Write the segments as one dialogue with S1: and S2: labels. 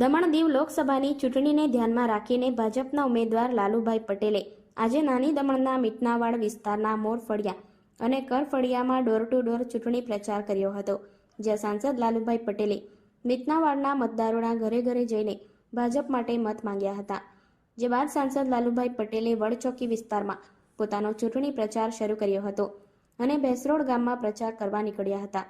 S1: દમણ દીવ લોકસભાની ચૂંટણીને ધ્યાનમાં રાખીને ભાજપના ઉમેદવાર લાલુભાઈ પટેલે આજે નાની દમણના મીટનાવાડ વિસ્તારના મોરફળિયા અને કરફળિયામાં ડોર ટુ ડોર ચૂંટણી પ્રચાર કર્યો હતો, જ્યાં સાંસદ લાલુભાઈ પટેલે મીટનાવાડના મતદારોના ઘરે ઘરે જઈને ભાજપ માટે મત માંગ્યા હતા. જે બાદ સાંસદ લાલુભાઈ પટેલે વડચોકી વિસ્તારમાં પોતાનો ચૂંટણી પ્રચાર શરૂ કર્યો હતો અને ભેસરોડ ગામમાં પ્રચાર કરવા નીકળ્યા હતા.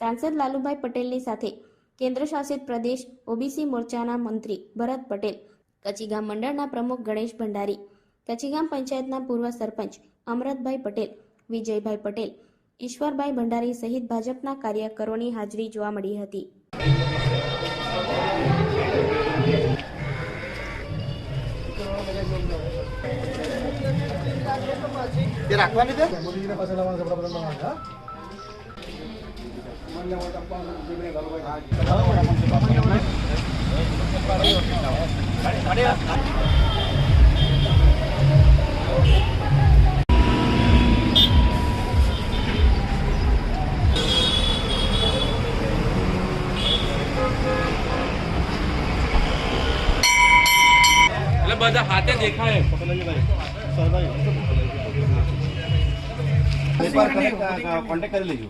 S1: સાંસદ લાલુભાઈ પટેલની સાથે કેન્દ્ર શાસિત પ્રદેશ ઓબીસી મોરચાના મંત્રી ભરત પટેલ કચીગામ મંડળના પ્રમુખ ગણેશ ભંડારી કચીગામ પંચાયતના પૂર્વ સરપંચ અમરતભાઈ પટેલ વિજયભાઈ પટેલ ઈશ્વરભાઈ ભંડારી સહિત ભાજપના કાર્યકરોની હાજરી જોવા મળી હતી.
S2: રાખવાની છે?
S3: બધા હાથે દેખાય
S2: એકવાર કોન્ટેક્ટ કરી લેજો